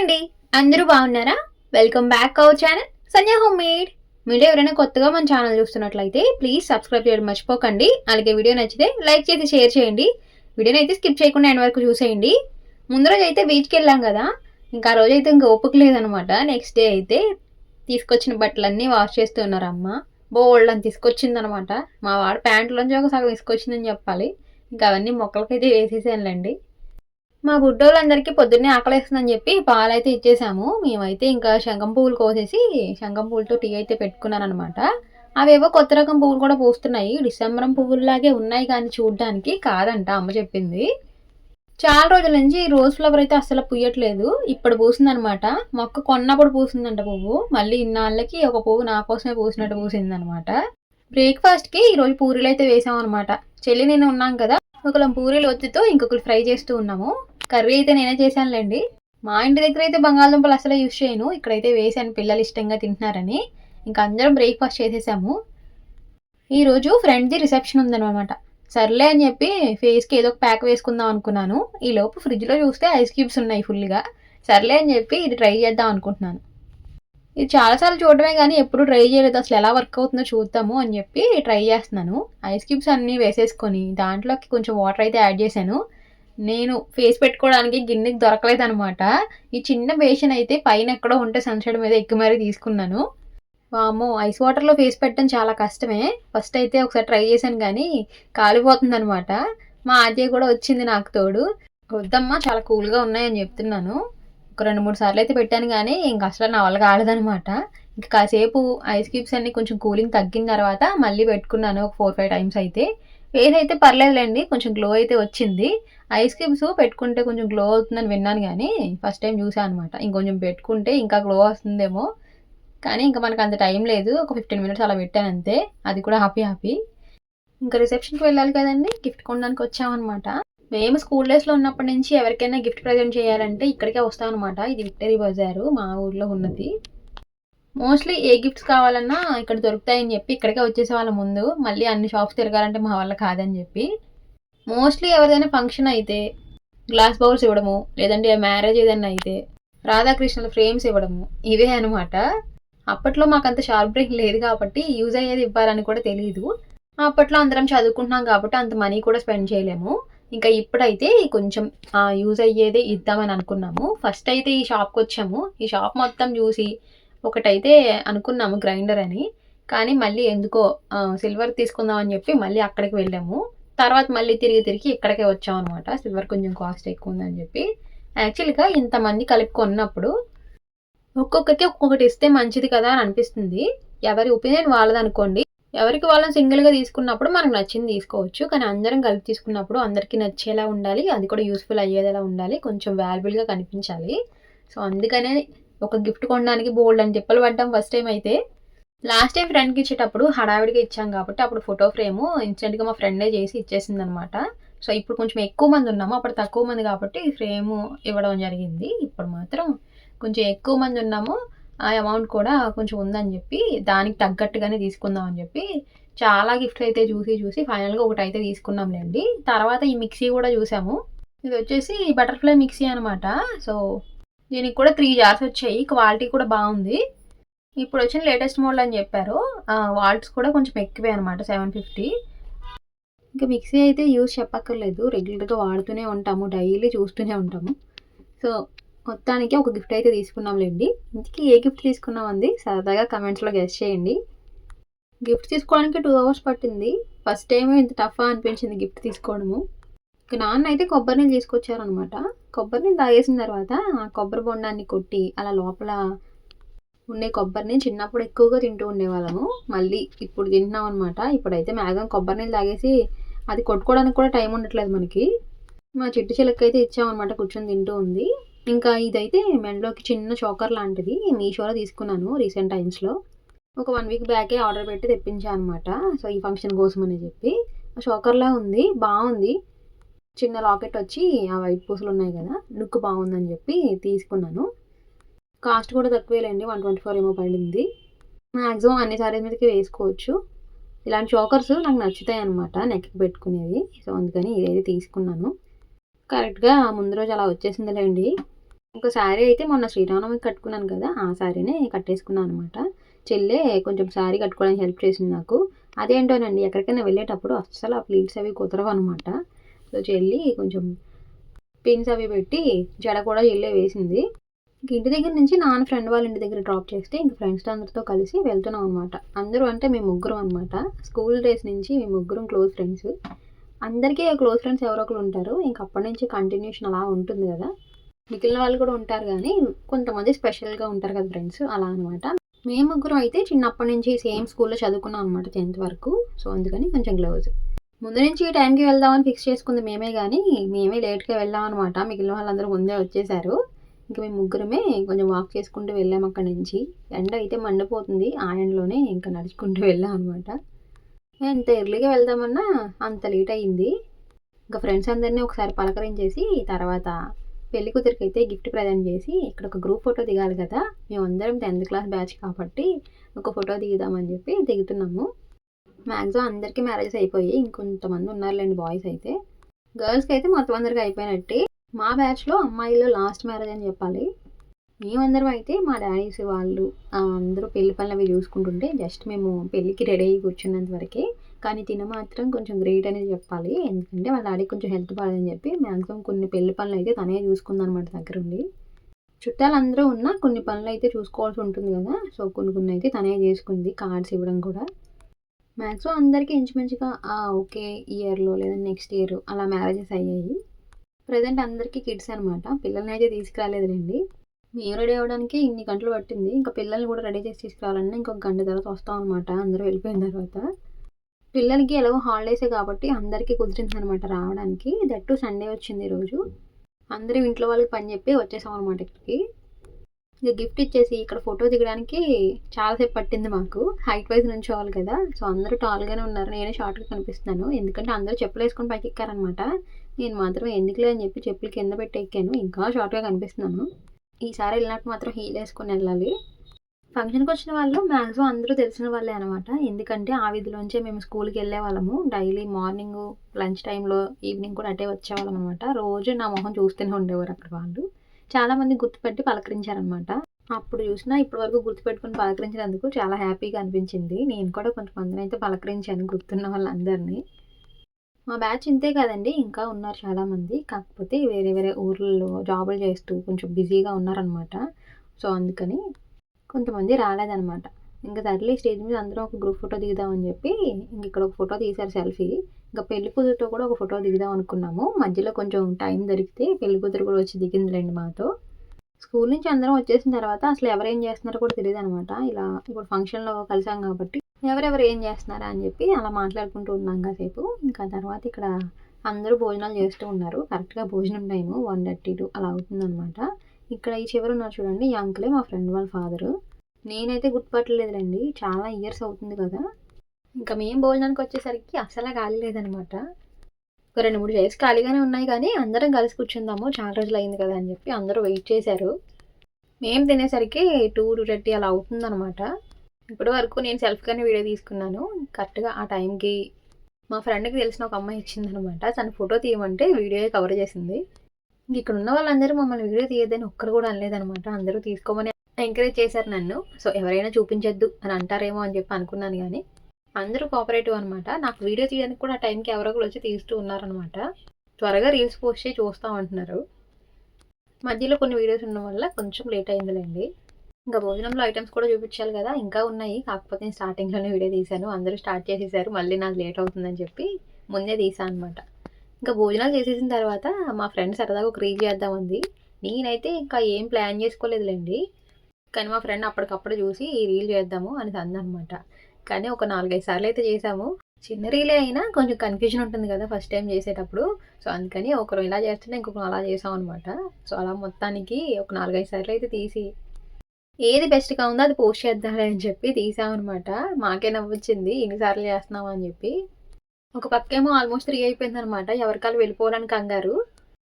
అండి. అందరూ బాగున్నారా? Welcome back our channel Sanjay home made మీరు ఎవరైనా కొత్తగా మన ఛానల్ చూస్తున్నట్లయితే ప్లీజ్ సబ్స్క్రైబ్ చేయడం మర్చిపోకండి. అలాగే వీడియో నచ్చితే లైక్ చేసి షేర్ చేయండి. వీడియోని అయితే స్కిప్ చేయకుండా ఎండ్ వరకు చూసేయండి. ముందు రోజు అయితే బీచ్కి వెళ్ళాం కదా. ఇంకా ఆ రోజు అయితే ఇంకా ఓపిక లేదనమాట. నెక్స్ట్ డే అయితే తీసుకొచ్చిన బట్టలన్నీ వాష్ చేస్తూ ఉన్నారు అమ్మ. బోల్డ్ అని తీసుకొచ్చిందనమాట. మా వాడు ప్యాంట్లోంచి ఒక సగం తీసుకొచ్చిందని చెప్పాలి. ఇంకా అవన్నీ మొక్కలకైతే వేసేసానులేండి. మా బుడ్డోళ్ళందరికీ పొద్దున్నే ఆకలేస్తుందని చెప్పి పాలైతే ఇచ్చేసాము. మేమైతే ఇంకా శంఖం పువ్వులు కోసేసి శంఖం పువ్వులతో టీ అయితే పెట్టుకున్నాను అనమాట అవేవో కొత్త రకం పువ్వులు కూడా పూస్తున్నాయి. డిసెంబరం పువ్వుల్లాగే ఉన్నాయి కానీ చూడడానికి కాదంట అమ్మ చెప్పింది. చాలా రోజుల నుంచి ఈ రోజ్ ఫ్లవర్ అయితే అసలు పూయట్లేదు. ఇప్పుడు పూసిందనమాట మొక్క కొన్నప్పుడు పూసిందంట పువ్వు. మళ్ళీ ఇన్నాళ్ళకి ఒక పువ్వు నా కోసమే పూసినట్టు పూసిందనమాట బ్రేక్ఫాస్ట్కి ఈరోజు పూరీలు అయితే వేసాం అనమాట చెల్లి నేను ఉన్నాం కదా. ఒకళ్ళం పూరీలు ఒత్తితో ఇంకొకరు ఫ్రై చేస్తూ ఉన్నాము. కర్రీ అయితే నేనే చేశానులేండి. మా ఇంటి దగ్గర అయితే బంగాళదుంపలు అసలు యూస్ చేయను. ఇక్కడైతే వేసాను పిల్లలు ఇష్టంగా తింటున్నారని. ఇంకా అందరం బ్రేక్ఫాస్ట్ చేసేసాము. ఈరోజు ఫ్రెండ్ది రిసెప్షన్ ఉందనమాట సర్లే అని చెప్పి ఫేస్కి ఏదో ఒక ప్యాక్ వేసుకుందాం అనుకున్నాను. ఈ లోపు ఫ్రిడ్జ్లో చూస్తే ఐస్ క్యూబ్స్ ఉన్నాయి ఫుల్గా. సర్లే అని చెప్పి ఇది ట్రై చేద్దాం అనుకుంటున్నాను. ఇది చాలాసార్లు చూడడమే కానీ ఎప్పుడు ట్రై చేయలేదు. అసలు ఎలా వర్క్ అవుతుందో చూద్దాము అని చెప్పి ట్రై చేస్తున్నాను. ఐస్ క్యూబ్స్ అన్నీ వేసేసుకొని దాంట్లోకి కొంచెం వాటర్ అయితే యాడ్ చేశాను. నేను ఫేస్ పెట్టుకోవడానికి గిన్నెకి దొరకలేదు అనమాట ఈ చిన్న బేషన్ అయితే పైన ఎక్కడో ఉంటే సన్సైడ్ మీద ఎక్కి మరీ తీసుకున్నాను. వామ్మో ఐస్ వాటర్లో ఫేస్ పెట్టడం చాలా కష్టమే. ఫస్ట్ అయితే ఒకసారి ట్రై చేశాను కానీ కాలిపోతుంది అనమాట మా ఆద్య కూడా వచ్చింది నాకు తోడు. వద్దమ్మా చాలా కూల్గా ఉన్నాయని చెప్తున్నాను. ఒక రెండు మూడు సార్లు అయితే పెట్టాను కానీ ఇంక అసలు నా వల్ల కాలేదనమాట ఇంకా కాసేపు ఐస్ క్యూబ్స్ అన్ని కొంచెం కూలింగ్ తగ్గిన తర్వాత మళ్ళీ పెట్టుకున్నాను ఒక ఫోర్ ఫైవ్ టైమ్స్ అయితే. ఫేస్ అయితే పర్లేదులేండి కొంచెం గ్లో అయితే వచ్చింది. ఐస్ క్యూబ్స్ పెట్టుకుంటే కొంచెం గ్లో అవుతుందని విన్నాను కానీ ఫస్ట్ టైం చూసాను అనమాట ఇంకొంచెం పెట్టుకుంటే ఇంకా గ్లో వస్తుందేమో. కానీ ఇంకా మనకు అంత టైం లేదు. ఒక ఫిఫ్టీన్ మినిట్స్ అలా పెట్టాను అంతే. అది కూడా హ్యాపీ హ్యాపీ ఇంకా రిసెప్షన్కి వెళ్ళాలి కదండి. గిఫ్ట్ కొనడానికి వచ్చామన్నమాట మేము స్కూల్ డేస్లో ఉన్నప్పటి నుంచి ఎవరికైనా గిఫ్ట్ ప్రజెంట్ చేయాలంటే ఇక్కడికే వస్తామన్నమాట. ఇది విక్టరీ బజారు మా ఊర్లో ఉన్నది. మోస్ట్లీ ఏ గిఫ్ట్స్ కావాలన్నా ఇక్కడ దొరుకుతాయని చెప్పి ఇక్కడికే వచ్చేసే వాళ్ళ ముందు మళ్ళీ అన్ని షాప్స్ తిరగాలంటే మా వల్ల కాదని చెప్పి. మోస్ట్లీ ఎవరిదైనా ఫంక్షన్ అయితే గ్లాస్ బౌల్స్ ఇవ్వడము లేదంటే మ్యారేజ్ ఏదైనా అయితే రాధాకృష్ణుల ఫ్రేమ్స్ ఇవ్వడము ఇవే అనమాట అప్పట్లో మాకు అంత షార్ప్ బ్రేక్ లేదు కాబట్టి యూజ్ అయ్యేది ఇవ్వాలని కూడా తెలియదు అప్పట్లో అందరం చదువుకుంటున్నాం కాబట్టి అంత మనీ కూడా స్పెండ్ చేయలేము. ఇంకా ఇప్పుడైతే కొంచెం యూజ్ అయ్యేదే ఇద్దామని అనుకున్నాము. ఫస్ట్ అయితే ఈ షాప్కి వచ్చాము. ఈ షాప్ మొత్తం చూసి ఒకటైతే అనుకున్నాము గ్రైండర్ అని. కానీ మళ్ళీ ఎందుకో సిల్వర్ తీసుకుందాం అని చెప్పి మళ్ళీ అక్కడికి వెళ్ళాము. తర్వాత మళ్ళీ తిరిగి తిరిగి ఇక్కడికే వచ్చాం అనమాట సిల్వర్ కొంచెం కాస్ట్ ఎక్కువ ఉందని చెప్పి. యాక్చువల్గా ఇంతమంది కలిపి కొన్నప్పుడు ఒక్కొక్కరికి ఒక్కొక్కటి ఇస్తే మంచిది కదా అని అనిపిస్తుంది. ఎవరి ఒపీనియన్ వాళ్ళదనుకోండి ఎవరికి వాళ్ళని సింగిల్గా తీసుకున్నప్పుడు మనకు నచ్చింది తీసుకోవచ్చు. కానీ అందరం కలిపి తీసుకున్నప్పుడు అందరికీ నచ్చేలా ఉండాలి. అది కూడా యూస్ఫుల్ అయ్యేలా ఉండాలి. కొంచెం వాల్యుబుల్గా కనిపించాలి. సో అందుకనే ఒక గిఫ్ట్ కొనడానికి బోల్డ్ అని చెప్పలు పడ్డాం ఫస్ట్ టైం అయితే. లాస్ట్ టైం ఫ్రెండ్కి ఇచ్చేటప్పుడు హడావిడిగా ఇచ్చాం కాబట్టి అప్పుడు ఫోటో ఫ్రేమ్ ఇన్స్టెంట్గా మా ఫ్రెండే చేసి ఇచ్చేసింది అనమాట సో ఇప్పుడు కొంచెం ఎక్కువ మంది ఉన్నాము అప్పుడు తక్కువ మంది కాబట్టి ఫ్రేమ్ ఇవ్వడం జరిగింది. ఇప్పుడు మాత్రం కొంచెం ఎక్కువ మంది ఉన్నాము ఆ అమౌంట్ కూడా కొంచెం ఉందని చెప్పి దానికి తగ్గట్టుగానే తీసుకుందాం అని చెప్పి చాలా గిఫ్ట్లు అయితే చూసి చూసి ఫైనల్గా ఒకటి అయితే తీసుకున్నాంలేండి. తర్వాత ఈ మిక్సీ కూడా చూసాము. ఇది వచ్చేసి బటర్ఫ్లై మిక్సీ అనమాట సో దీనికి కూడా త్రీ జార్స్ వచ్చాయి. క్వాలిటీ కూడా బాగుంది. ఇప్పుడు వచ్చిన లేటెస్ట్ మోడల్ అని చెప్పారు. వాల్ట్స్ కూడా కొంచెం ఎక్కువే అనమాట సెవెన్ ఫిఫ్టీ ఇంకా మిక్సీ అయితే యూజ్ చెప్పక్కర్లేదు. రెగ్యులర్గా వాడుతూనే ఉంటాము డైలీ చూస్తూనే ఉంటాము. సో మొత్తానికి ఒక గిఫ్ట్ అయితే తీసుకున్నాంలేండి. ఇంటికి ఏ గిఫ్ట్ తీసుకున్నాం అంది సరదాగా కమెంట్స్లో గెస్ట్ చేయండి. గిఫ్ట్ తీసుకోవడానికి టూ అవర్స్ పట్టింది. ఫస్ట్ టైం ఇంత టఫ్ అనిపించింది గిఫ్ట్ తీసుకోవడము. ఇక నాన్న అయితే కొబ్బరి నీళ్ళు తీసుకొచ్చారనమాట. కొబ్బరి నీళ్ళు తాగేసిన తర్వాత ఆ కొబ్బరి బొండాన్ని కొట్టి అలా లోపల ఉండే కొబ్బరిని చిన్నప్పుడు ఎక్కువగా తింటూ ఉండేవాళ్ళము. మళ్ళీ ఇప్పుడు తింటున్నాం అనమాట ఇప్పుడైతే మ్యాగం కొబ్బరి నీళ్ళు తాగేసి అది కొట్టుకోవడానికి కూడా టైం ఉండట్లేదు మనకి. మా చిట్టు చిలక అయితే ఇచ్చామన్నమాట కూర్చొని తింటూ ఉంది. ఇంకా ఇదైతే మెండ్లోకి చిన్న చోకర్ లాంటిది. మీషోలో తీసుకున్నాను రీసెంట్ టైమ్స్లో. ఒక వన్ వీక్ బ్యాకే ఆర్డర్ పెట్టి తెప్పించాను అనమాట సో ఈ ఫంక్షన్ కోసం అని చెప్పి. చోకర్లా ఉంది. బాగుంది. చిన్న లాకెట్ వచ్చి ఆ వైట్ పూసలు ఉన్నాయి కదా లుక్ బాగుందని చెప్పి తీసుకున్నాను. కాస్ట్ కూడా తక్కువేలేండి వన్ ట్వంటీ ఫోర్ ఏమో పడింది. మ్యాక్సిమం అన్ని సారీస్ మీదకి వేసుకోవచ్చు. ఇలాంటి చోకర్స్ నాకు నచ్చుతాయి అనమాట నెక్కి పెట్టుకునేవి. సో అందుకని ఇదైతే తీసుకున్నాను. కరెక్ట్గా ముందు రోజు అలా వచ్చేసిందిలేండి. ఇంకో శారీ అయితే మొన్న శ్రీరామనవమికి కట్టుకున్నాను కదా ఆ శారీనే కట్టేసుకున్నాను అనమాట చెల్లె కొంచెం శారీ కట్టుకోవడానికి హెల్ప్ చేసింది నాకు. అదేంటోనండి ఎక్కడికైనా వెళ్ళేటప్పుడు అస్సలు ఆ ప్లీట్స్ అవి కుదరవు అనమాట సో చెల్లి కొంచెం పిన్స్ అవి పెట్టి జడ కూడా వెళ్ళే వేసింది. ఇంక ఇంటి దగ్గర నుంచి నాన్న ఫ్రెండ్ వాళ్ళ ఇంటి దగ్గర డ్రాప్ చేస్తే ఇంక ఫ్రెండ్స్ అందరితో కలిసి వెళ్తున్నాం అనమాట అందరూ అంటే మేము ముగ్గురం అనమాట స్కూల్ డేస్ నుంచి మేము ముగ్గురం క్లోజ్ ఫ్రెండ్స్ అందరికీ క్లోజ్ ఫ్రెండ్స్ ఎవరో ఒకరు ఉంటారు. ఇంక అప్పటి నుంచి కంటిన్యూషన్ అలా ఉంటుంది కదా. మిగిలిన వాళ్ళు కూడా ఉంటారు కానీ కొంతమంది స్పెషల్గా ఉంటారు కదా ఫ్రెండ్స్ అలా అనమాట మేము ముగ్గురం అయితే చిన్నప్పటి నుంచి సేమ్ స్కూల్లో చదువుకున్నాం అనమాట టెన్త్ వరకు. సో అందుకని కొంచెం క్లోజ్ ముందు నుంచి ఈ టైంకి వెళ్దామని ఫిక్స్ చేసుకుంది మేమే కానీ మేమే లేట్గా వెళ్ళాం అనమాట మిగిలిన వాళ్ళందరూ ముందే వచ్చేసారు. ఇంకా మేము ముగ్గురమే కొంచెం వాక్ చేసుకుంటూ వెళ్ళాం అక్కడి నుంచి. ఎండ అయితే మండిపోతుంది. ఆ ఎండలోనే ఇంకా నడుచుకుంటూ వెళ్ళాం అనమాట ఎంత ఎర్లీగా వెళ్దామన్నా అంత లేట్ అయింది. ఇంకా ఫ్రెండ్స్ అందరినీ ఒకసారి పలకరించేసి తర్వాత పెళ్ళి కూతురికి అయితే గిఫ్ట్ ప్రజెంట్ చేసి ఇక్కడ ఒక గ్రూప్ ఫోటో దిగాలి కదా. మేమందరం టెన్త్ క్లాస్ బ్యాచ్ కాబట్టి ఒక ఫోటో దిగుదామని చెప్పి దిగుతున్నాము. మ్యాక్సిమం అందరికీ మ్యారేజెస్ అయిపోయి ఇంకొంతమంది ఉన్నారులేండి బాయ్స్ అయితే. గర్ల్స్కి అయితే మొత్తం అందరికీ అయిపోయినట్టే. మా బ్యాచ్లో అమ్మాయిలు లాస్ట్ మ్యారేజ్ అని చెప్పాలి. మేమందరం అయితే మా డాడీస్ వాళ్ళు అందరూ పెళ్ళి పనులు అవి చూసుకుంటుంటే జస్ట్ మేము పెళ్ళికి రెడీ అయ్యి కూర్చున్నంత వరకే. కానీ తిన మాత్రం కొంచెం గ్రేట్ అనేది చెప్పాలి. ఎందుకంటే వాళ్ళ డాడీ కొంచెం హెల్త్ బాగాలని చెప్పి మ్యాక్సిమం కొన్ని పెళ్ళి పనులు అయితే తనే చూసుకుందనమాట దగ్గరుండి. చుట్టాలు అందరూ ఉన్నా కొన్ని పనులు అయితే చూసుకోవాల్సి ఉంటుంది కదా. సో కొన్ని కొన్ని అయితే తనే చేసుకుంది కార్డ్స్ ఇవ్వడం కూడా. మ్యాక్సిమం అందరికీ ఇంచుమించుగా ఓకే ఇయర్లో లేదా నెక్స్ట్ ఇయర్ అలా మ్యారేజెస్ అయ్యాయి. ప్రజెంట్ అందరికీ కిడ్స్ అనమాట పిల్లల్ని అయితే తీసుకురాలేదులేండి. మేము రెడీ అవ్వడానికి ఇన్ని గంటలు పట్టింది. ఇంకా పిల్లల్ని కూడా రెడీ చేసి తీసుకురావాలన్నా ఇంకొక గంట తర్వాత వస్తాం అనమాట అందరూ వెళ్ళిపోయిన తర్వాత. పిల్లలకి ఎలాగో హాలిడేసే కాబట్టి అందరికీ కుదిరింది అనమాట రావడానికి దట్టు సండే వచ్చింది ఈరోజు అందరూ ఇంట్లో వాళ్ళకి పని చెప్పి వచ్చేసాం అనమాట ఇక్కడికి. ఇది గిఫ్ట్ ఇచ్చేసి ఇక్కడ ఫోటో దిగడానికి చాలాసేపు పట్టింది మాకు. హైట్ వైజ్ నుంచోవాలి కదా. సో అందరూ టాల్గానే ఉన్నారు. నేనే షార్ట్గా కనిపిస్తున్నాను. ఎందుకంటే అందరూ చెప్పులు వేసుకొని పైకి ఎక్కారనమాట నేను మాత్రం ఎందుకులే అని చెప్పి చెప్పులు కింద పెట్టి ఎక్కాను. ఇంకా షార్ట్గా కనిపిస్తున్నాను. ఈసారి వెళ్ళినట్టు మాత్రం హీల్ వేసుకొని వెళ్ళాలి. ఫంక్షన్కి వచ్చిన వాళ్ళు మ్యాక్సిమం అందరూ తెలిసిన వాళ్ళే అనమాట ఎందుకంటే ఆ విధిలోంచే మేము స్కూల్కి వెళ్ళే వాళ్ళము. డైలీ మార్నింగ్ లంచ్ టైంలో ఈవినింగ్ కూడా అటే వచ్చేవాళ్ళం అనమాట రోజు నా మొహం చూస్తూనే ఉండేవారు అక్కడ వాళ్ళు. చాలామంది గుర్తుపెట్టి పలకరించారనమాట అప్పుడు చూసినా ఇప్పటి వరకు గుర్తుపెట్టుకుని పలకరించినందుకు చాలా హ్యాపీగా అనిపించింది. నేను కూడా కొంతమందిని అయితే పలకరించాను గుర్తున్న వాళ్ళందరినీ. మా బ్యాచ్ ఇంతే కదండి ఇంకా ఉన్నారు చాలామంది కాకపోతే వేరే వేరే ఊర్లలో జాబులు చేస్తూ కొంచెం బిజీగా ఉన్నారనమాట సో అందుకని కొంతమంది రాలేదనమాట ఇంకా సర్లే స్టేజ్ మీద అందరం ఒక గ్రూప్ ఫోటో దిగుదామని చెప్పి ఇంక ఇక్కడ ఒక ఫోటో తీశారు సెల్ఫీ. ఇంకా పెళ్ళి కూతురుతో కూడా ఒక ఫోటో దిగుదాం అనుకున్నాము. మధ్యలో కొంచెం టైం దొరికితే పెళ్ళి కూతురు కూడా వచ్చి దిగిందిలేండి మాతో. స్కూల్ నుంచి అందరం వచ్చేసిన తర్వాత అసలు ఎవరేం చేస్తున్నారో కూడా తెలియదు అనమాట ఇలా ఇప్పుడు ఫంక్షన్లో కలిసాం కాబట్టి ఎవరెవరు ఏం చేస్తున్నారా అని చెప్పి అలా మాట్లాడుకుంటూ ఉన్నాం కాసేపు. ఇంకా తర్వాత ఇక్కడ అందరూ భోజనాలు చేస్తూ ఉన్నారు. కరెక్ట్గా భోజనం టైము వన్ థర్టీ టూ అలా అవుతుందన్నమాట ఇక్కడ ఈ చివరి ఉన్నారు చూడండి ఈ అంకులే మా ఫ్రెండ్ వాళ్ళ ఫాదరు. నేనైతే గుర్తుపట్టలేదులేండి చాలా ఇయర్స్ అవుతుంది కదా. ఇంకా మేము భోజనానికి వచ్చేసరికి అసలు ఖాళీ లేదనమాట. ఒక రెండు మూడు చైర్స్ ఖాళీగానే ఉన్నాయి కానీ అందరం కలిసి కూర్చుందాము చాలా రోజులు అయింది కదా అని చెప్పి అందరూ వెయిట్ చేశారు. మేము తినేసరికి టూ టూ థర్టీ అలా అవుతుందనమాట. ఇప్పటి వరకు నేను సెల్ఫ్గానే వీడియో తీసుకున్నాను. కరెక్ట్గా ఆ టైంకి మా ఫ్రెండ్కి తెలిసిన ఒక అమ్మాయి ఇచ్చిందనమాట. తను ఫోటో తీయమంటే వీడియో కవర్ చేసింది. ఇక్కడ ఉన్న వాళ్ళందరూ మమ్మల్ని వీడియో తీయద్దని ఒక్కరు కూడా అనలేదనమాట. అందరూ తీసుకోమని ఎంకరేజ్ చేశారు నన్ను. సో ఎవరైనా చూపించొద్దు అని అంటారేమో అని చెప్పి అనుకున్నాను కానీ అందరూ కోఆపరేటివ్ అనమాట నాకు వీడియో తీయడానికి కూడా ఆ టైంకి ఎవరో ఒకరు వచ్చి తీస్తూ ఉన్నారనమాట త్వరగా రీల్స్ పోస్ట్ చేసి చూస్తాం అంటున్నారు. మధ్యలో కొన్ని వీడియోస్ ఉండడం వల్ల కొంచెం లేట్ అయిందిలేండి. ఇంకా భోజనంలో ఐటమ్స్ కూడా చూపించాలి కదా ఇంకా ఉన్నాయి. కాకపోతే నేను స్టార్టింగ్లోనే వీడియో తీశాను. అందరూ స్టార్ట్ చేసేసారు. మళ్ళీ నాకు లేట్ అవుతుందని చెప్పి ముందే తీసాను అనమాట ఇంకా భోజనాలు చేసేసిన తర్వాత మా ఫ్రెండ్ సరదాగా ఒక రీల్ చేద్దామంది నేనైతే ఇంకా ఏం ప్లాన్ చేసుకోలేదులేండి. కానీ మా ఫ్రెండ్ అప్పటికప్పుడు చూసి ఈ రీల్ చేద్దాము అని అందనమాట కానీ ఒక నాలుగైదు సార్లు అయితే చేసాము. చిన్న రీలే అయినా కొంచెం కన్ఫ్యూజన్ ఉంటుంది కదా ఫస్ట్ టైం చేసేటప్పుడు. సో అందుకని ఒకరు ఇలా చేస్తుంటే ఇంకొకరు అలా చేసాం అనమాట సో అలా మొత్తానికి ఒక నాలుగైదు సార్లు అయితే తీసి ఏది బెస్ట్గా ఉందో అది పోస్ట్ చేద్దామని అని చెప్పి తీసామన్నమాట మాకే నవ్వొచ్చింది ఎన్నిసార్లు చేస్తున్నాం అని చెప్పి. ఒక పక్కేమో ఆల్మోస్ట్ త్రీ అయిపోయింది అనమాట ఎవరికాలు వెళ్ళిపోవాలని కంగారు.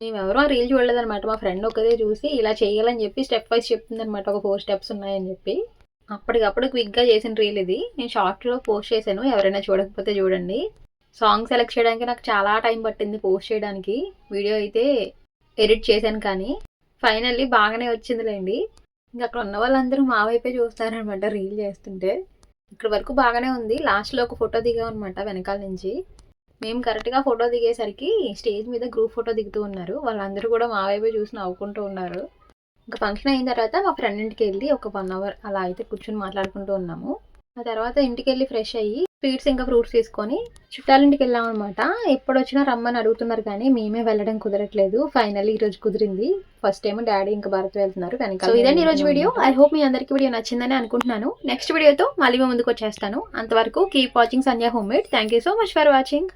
మేము ఎవరో రీల్ చూడలేదనమాట మా ఫ్రెండ్ ఒకదే చూసి ఇలా చేయాలని చెప్పి స్టెప్ వైజ్ చెప్తుంది అనమాట ఒక ఫోర్ స్టెప్స్ ఉన్నాయని చెప్పి. అప్పటికప్పుడు క్విక్గా చేసిన రీల్ ఇది. నేను షార్ట్లో పోస్ట్ చేశాను. ఎవరైనా చూడకపోతే చూడండి. సాంగ్ సెలెక్ట్ చేయడానికి నాకు చాలా టైం పట్టింది పోస్ట్ చేయడానికి. వీడియో అయితే ఎడిట్ చేశాను కానీ ఫైనల్లీ బాగానే వచ్చిందిలేండి. ఇంకా అక్కడ ఉన్న వాళ్ళందరూ మా వైపే చూస్తారనమాట రీల్ చేస్తుంటే. ఇక్కడ వరకు బాగానే ఉంది. లాస్ట్లో ఒక ఫోటో దిగాం అనమాట వెనకాల నుంచి. మేము కరెక్ట్గా ఫోటో దిగేసరికి స్టేజ్ మీద గ్రూప్ ఫోటో దిగుతూ ఉన్నారు. వాళ్ళందరూ కూడా మా వైపే చూసి నవ్వుకుంటూ ఉన్నారు. ఇంకా ఫంక్షన్ అయిన తర్వాత మా ఫ్రెండ్ ఇంటికి వెళ్ళి ఒక వన్ అవర్ అలా అయితే కూర్చొని మాట్లాడుకుంటూ ఉన్నాము. ఆ తర్వాత ఇంటికి వెళ్ళి ఫ్రెష్ అయ్యి స్వీట్స్ ఇంకా ఫ్రూట్స్ తీసుకొని చుట్టాల ఇంటికి వెళ్ళాం అనమాట ఎప్పుడు వచ్చినా రమ్మని అడుగుతున్నారు కానీ మేమే వెళ్ళడం కుదరట్లేదు. ఫైనల్లీ ఈ రోజు కుదిరింది. ఫస్ట్ టైం డాడీ ఇంకా భరత్ వెళ్తున్నారు వెనకాల సో ఇదండి ఈ రోజు వీడియో ఐ హోప్ మీ అందరికీ వీడియో నచ్చిందని అనుకుంటున్నాను. నెక్స్ట్ వీడియోతో మళ్ళీ ముందుకు వచ్చేస్తాను. అంతవరకు keep watching Sandhya home made thank you so much for watching